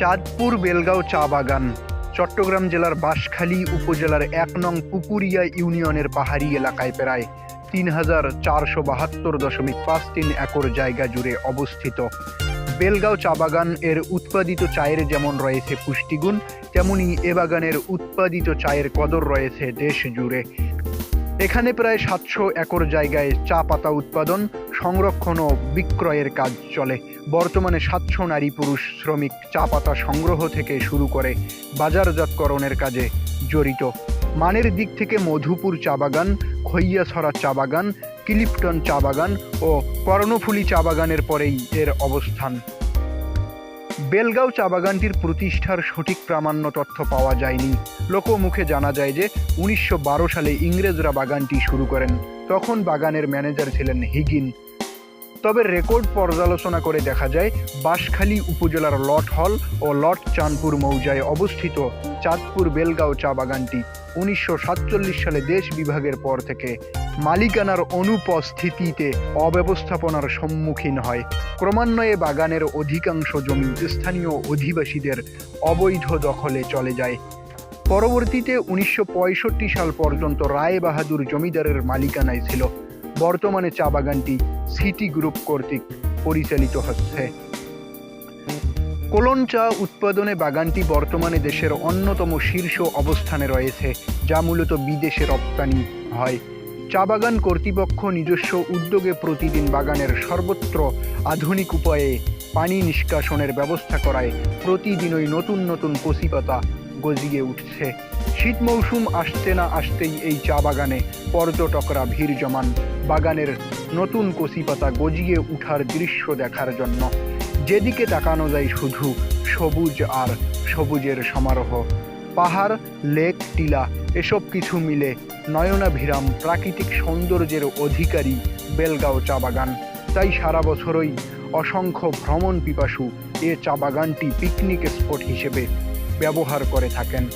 চাঁদপুর বেলগাঁও চা বাগান। চট্টগ্রাম জেলার বাঁশখালী উপজেলার এক নং পুকুরিয়া ইউনিয়নের পাহাড়ি এলাকায় প্রায় তিন হাজার চারশো বাহাত্তর দশমিক পাঁচ তিন একর জায়গা জুড়ে অবস্থিত। বেলগাঁও চা বাগান এর উৎপাদিত চায়ের যেমন রয়েছে পুষ্টিগুণ, তেমনি এ বাগানের উৎপাদিত চায়ের কদর রয়েছে দেশ জুড়ে। এখানে প্রায় সাতশো একর জায়গায় চা পাতা উৎপাদন সংরক্ষণ ও বিক্রয়ের কাজ চলে। বর্তমানে সাতশো নারী পুরুষ শ্রমিক চা পাতা সংগ্রহ থেকে শুরু করে বাজারজাতকরণের কাজে জড়িত। মানের দিক থেকে মধুপুর চা বাগান, খৈয়াছড়া চা বাগান, কিলিপটন চা বাগান ও কর্ণফুলী চা বাগানের পরেই এর অবস্থান। বেলগাঁও চা বাগানটির প্রতিষ্ঠার সঠিক প্রামাণ্য তথ্য পাওয়া যায়নি। লোকমুখে জানা যায় যে, উনিশশো বারো সালে ইংরেজরা বাগানটি শুরু করেন। তখন বাগানের ম্যানেজার ছিলেন হিগিন। তবে রেকর্ড পর্যালোচনা করে দেখা যায়, বাঁশখালী উপজেলার লট হল ও লট চাঁদপুর মৌজায় অবস্থিত চাঁদপুর বেলগাঁও চা বাগানটি উনিশশো সাতচল্লিশ সালে দেশ বিভাগের পর থেকে মালিকানার অনুপস্থিতিতে অব্যবস্থাপনার সম্মুখীন হয়। ক্রমান্বয়ে বাগানের অধিকাংশ জমি স্থানীয় অধিবাসীদের অবৈধ দখলে চলে যায়। পরবর্তীতে উনিশশো পঁয়ষট্টি সাল পর্যন্ত রায় বাহাদুর জমিদারের মালিকানায় ছিল। বর্তমানে চা বাগানটি সিটি গ্রুপ কর্তৃক পরিচালিত হচ্ছে। কোলন চা উৎপাদনে বাগানটি বর্তমানে দেশের অন্যতম শীর্ষ অবস্থানে রয়েছে, যা মূলত বিদেশে রপ্তানি হয়। চা বাগান কর্তৃপক্ষ নিজস্ব উদ্যোগে প্রতিদিন বাগানের সর্বত্র আধুনিক উপায়ে পানি নিষ্কাশনের ব্যবস্থা করায় প্রতিদিনই নতুন নতুন কচি পাতা গজিয়ে উঠছে। শীত মৌসুম আসতে না আসতেই এই চা বাগানে পর্যটকরা ভিড় জমান। বাগানের নতুন কচি পাতা গজিয়ে উঠার দৃশ্য দেখার জন্য। যেদিকে তাকানো যায় শুধু সবুজ আর সবুজের সমারোহ। পাহাড়, লেক, টিলা, এসব কিছু মিলে নয়নাভিরাম প্রাকৃতিক সৌন্দর্যের অধিকারী বেলগাঁও চা বাগান। তাই সারা বছরই অসংখ্য ভ্রমণ পিপাসু এ চা বাগানটি পিকনিক স্পট হিসেবে ব্যবহার করে থাকেন।